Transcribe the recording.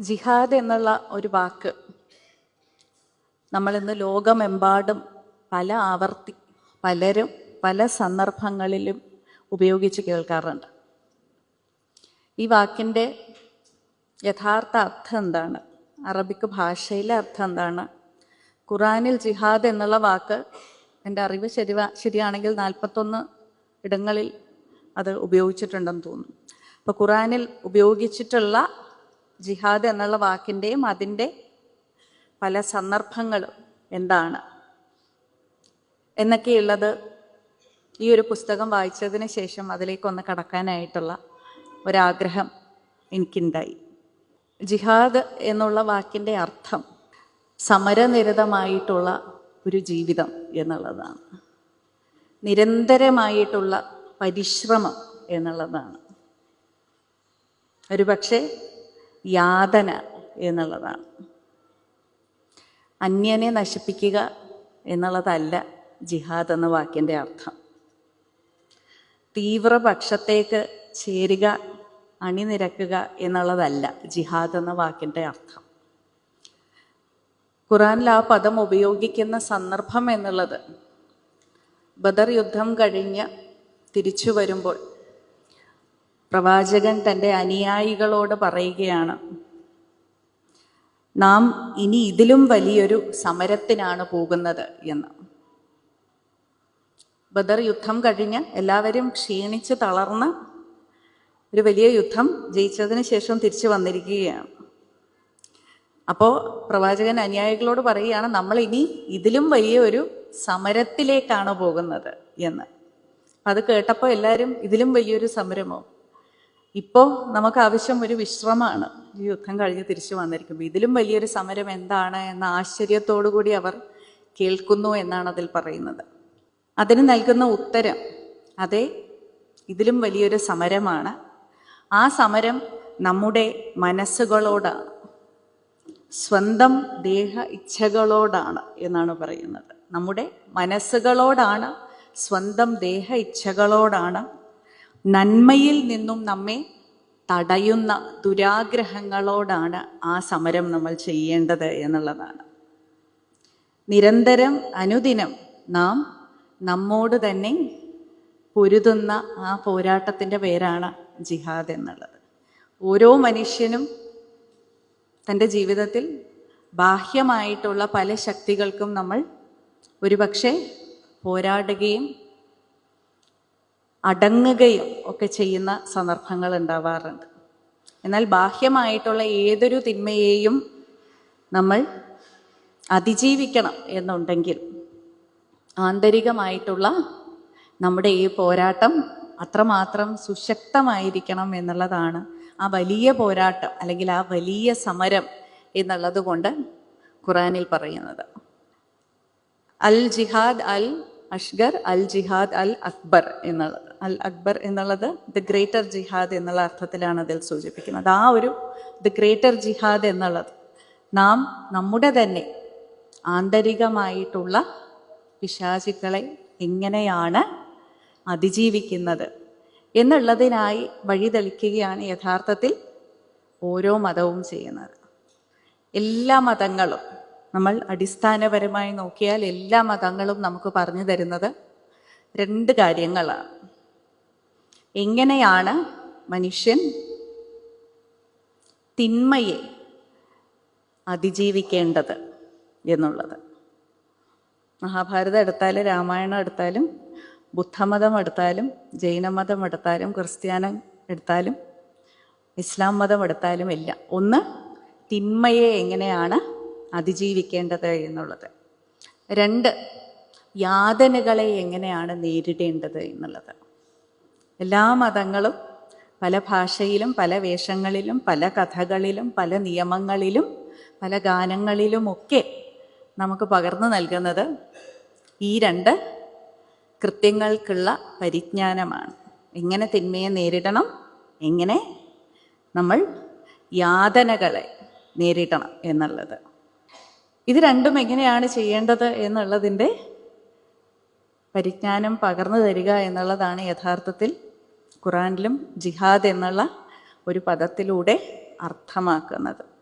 ജിഹാദ് എന്നുള്ള ഒരു വാക്ക് നമ്മളിന്ന് ലോകമെമ്പാടും പല ആവർത്തി പലരും പല സന്ദർഭങ്ങളിലും ഉപയോഗിച്ച് കേൾക്കാറുണ്ട്. ഈ വാക്കിന്റെ യഥാർത്ഥ അർത്ഥം എന്താണ്? അറബിക്ക് ഭാഷയിലെ അർത്ഥം എന്താണ്? ഖുറാനിൽ ജിഹാദ് എന്നുള്ള വാക്ക് എന്റെ അറിവ് ശരി ശരിയാണെങ്കിൽ നാൽപ്പത്തൊന്ന് ഇടങ്ങളിൽ അത് ഉപയോഗിച്ചിട്ടുണ്ടെന്ന് തോന്നുന്നു. അപ്പോൾ ഖുറാനിൽ ഉപയോഗിച്ചിട്ടുള്ള ജിഹാദ് എന്നുള്ള വാക്കിന്റെയും അതിന്റെ പല സന്ദർഭങ്ങളും എന്താണ്? എന്നൊക്കെയുള്ളത് ഈ ഒരു പുസ്തകം വായിച്ചതിന് ശേഷം അതിലേക്കൊന്ന് കടക്കാനായിട്ടുള്ള ഒരാഗ്രഹം എനിക്കുണ്ടായി. ജിഹാദ് എന്നുള്ള വാക്കിന്റെ അർത്ഥം സമരനിരതമായിട്ടുള്ള ഒരു ജീവിതം എന്നുള്ളതാണ്. നിരന്തരമായിട്ടുള്ള പരിശ്രമം എന്നുള്ളതാണ്. ഒരുപക്ഷെ യാതന എന്നുള്ളതാണ്. അന്യനെ നശിപ്പിക്കുക എന്നുള്ളതല്ല ജിഹാദ് എന്ന വാക്കിന്റെ അർത്ഥം. തീവ്രപക്ഷത്തേക്ക് ചേരുക അണിനിരക്കുക എന്നുള്ളതല്ല ജിഹാദ് എന്ന വാക്കിന്റെ അർത്ഥം. ഖുറാനിൽ ആ പദം ഉപയോഗിക്കുന്ന സന്ദർഭം എന്നുള്ളത് ബദർ യുദ്ധം കഴിഞ്ഞ് തിരിച്ചു വരുമ്പോൾ പ്രവാചകൻ തന്റെ അനുയായികളോട് പറയുകയാണ് നാം ഇനി ഇതിലും വലിയൊരു സമരത്തിനാണ് പോകുന്നത് എന്ന്. ബദർ യുദ്ധം കഴിഞ്ഞ് എല്ലാവരും ക്ഷീണിച്ച് തളർന്ന് ഒരു വലിയ യുദ്ധം ജയിച്ചതിന് ശേഷം തിരിച്ചു വന്നിരിക്കുകയാണ്. അപ്പോൾ പ്രവാചകൻ അനുയായികളോട് പറയുകയാണ് നമ്മൾ ഇനി ഇതിലും വലിയ ഒരു സമരത്തിലേക്കാണ് പോകുന്നത് എന്ന്. അത് കേട്ടപ്പോൾ എല്ലാവരും ഇതിലും വലിയൊരു സമരമോ? ഇപ്പോൾ നമുക്ക് ആവശ്യം ഒരു വിശ്രമമാണ്. ഈ യുദ്ധം കഴിഞ്ഞ് തിരിച്ചു വന്നിരിക്കുമ്പോൾ ഇതിലും വലിയൊരു സമരം എന്താണ് എന്ന ആശ്ചര്യത്തോടു കൂടി അവർ കേൾക്കുന്നു എന്നാണ് അതിൽ പറയുന്നത്. അതിന് നൽകുന്ന ഉത്തരം അതെ ഇതിലും വലിയൊരു സമരമാണ്. ആ സമരം നമ്മുടെ മനസ്സുകളോടാണ് സ്വന്തം ദേഹ ഇച്ഛകളോടാണ് എന്നാണ് പറയുന്നത്. നമ്മുടെ മനസ്സുകളോടാണ് സ്വന്തം ദേഹ ഇച്ഛകളോടാണ് നന്മയിൽ നിന്നും നമ്മെ തടയുന്ന ദുരാഗ്രഹങ്ങളോടാണ് ആ സമരം നമ്മൾ ചെയ്യേണ്ടത് എന്നുള്ളതാണ്. നിരന്തരം അനുദിനം നാം നമ്മോട് തന്നെ പൊരുതുന്ന ആ പോരാട്ടത്തിന്റെ പേരാണ് ജിഹാദ് എന്നുള്ളത്. ഓരോ മനുഷ്യനും തന്റെ ജീവിതത്തിൽ ബാഹ്യമായിട്ടുള്ള പല ശക്തികൾക്കും നമ്മൾ ഒരുപക്ഷെ പോരാടുകയും അടങ്ങുകയും ഒക്കെ ചെയ്യുന്ന സന്ദർഭങ്ങൾ ഉണ്ടാവാറുണ്ട്. എന്നാൽ ബാഹ്യമായിട്ടുള്ള ഏതൊരു തിന്മയെയും നമ്മൾ അതിജീവിക്കണം എന്നുണ്ടെങ്കിൽ ആന്തരികമായിട്ടുള്ള നമ്മുടെ ഈ പോരാട്ടം അത്രമാത്രം സുശക്തമായിരിക്കണം എന്നുള്ളതാണ് ആ വലിയ പോരാട്ടം അല്ലെങ്കിൽ ആ വലിയ സമരം എന്നുള്ളത് കൊണ്ട് ഖുറാനിൽ പറയുന്നത്. അൽ ജിഹാദ് അൽ അഷ്ഗർ അൽ ജിഹാദ് അൽ അക്ബർ എന്നുള്ളത്. അൽ അക്ബർ എന്നുള്ളത് ദ ഗ്രേറ്റർ ജിഹാദ് എന്നുള്ള അർത്ഥത്തിലാണ് അതിൽ സൂചിപ്പിക്കുന്നത്. ആ ഒരു ദ ഗ്രേറ്റർ ജിഹാദ് എന്നുള്ളത് നാം നമ്മുടെ തന്നെ ആന്തരികമായിട്ടുള്ള പിശാചുക്കളെ എങ്ങനെയാണ് അതിജീവിക്കുന്നത് എന്നുള്ളതിനായി വഴിതെളിക്കുകയാണ് യഥാർത്ഥത്തിൽ ഓരോ മതവും ചെയ്യുന്നത്. എല്ലാ മതങ്ങളും നമ്മൾ അടിസ്ഥാനപരമായി നോക്കിയാൽ എല്ലാ മതങ്ങളും നമുക്ക് പറഞ്ഞു തരുന്നത് രണ്ട് കാര്യങ്ങളാണ്. എങ്ങനെയാണ് മനുഷ്യൻ തിന്മയെ അതിജീവിക്കേണ്ടത് എന്നുള്ളത്? മഹാഭാരതം എടുത്താലും രാമായണം എടുത്താലും ബുദ്ധമതം എടുത്താലും ജൈനമതം എടുത്താലും ക്രിസ്ത്യാനം എടുത്താലും ഇസ്ലാം മതം എടുത്താലും ഇല്ല ഒന്ന് തിന്മയെ എങ്ങനെയാണ് അതിജീവിക്കേണ്ടത് എന്നുള്ളത്? രണ്ട് യാതനകളെ എങ്ങനെയാണ് നേരിടേണ്ടത് എന്നുള്ളത്? എല്ലാ മതങ്ങളും പല ഭാഷയിലും പല വേഷങ്ങളിലും പല കഥകളിലും പല നിയമങ്ങളിലും പല ഗാനങ്ങളിലുമൊക്കെ നമുക്ക് പകർന്നു നൽകുന്നത് ഈ രണ്ട് കൃത്യങ്ങൾക്കുള്ള പരിജ്ഞാനമാണ്. എങ്ങനെ തിന്മയെ നേരിടണം? എങ്ങനെ നമ്മൾ യാതനകളെ നേരിടണം എന്നുള്ളത്. ഇത് രണ്ടും എങ്ങനെയാണ് ചെയ്യേണ്ടത് എന്നുള്ളതിന്റെ പരിജ്ഞാനം പകർന്നു തരിക എന്നുള്ളതാണ് യഥാർത്ഥത്തിൽ ഖുറാനിലും ജിഹാദ് എന്നുള്ള ഒരു പദത്തിലൂടെ അർത്ഥമാക്കുന്നത്.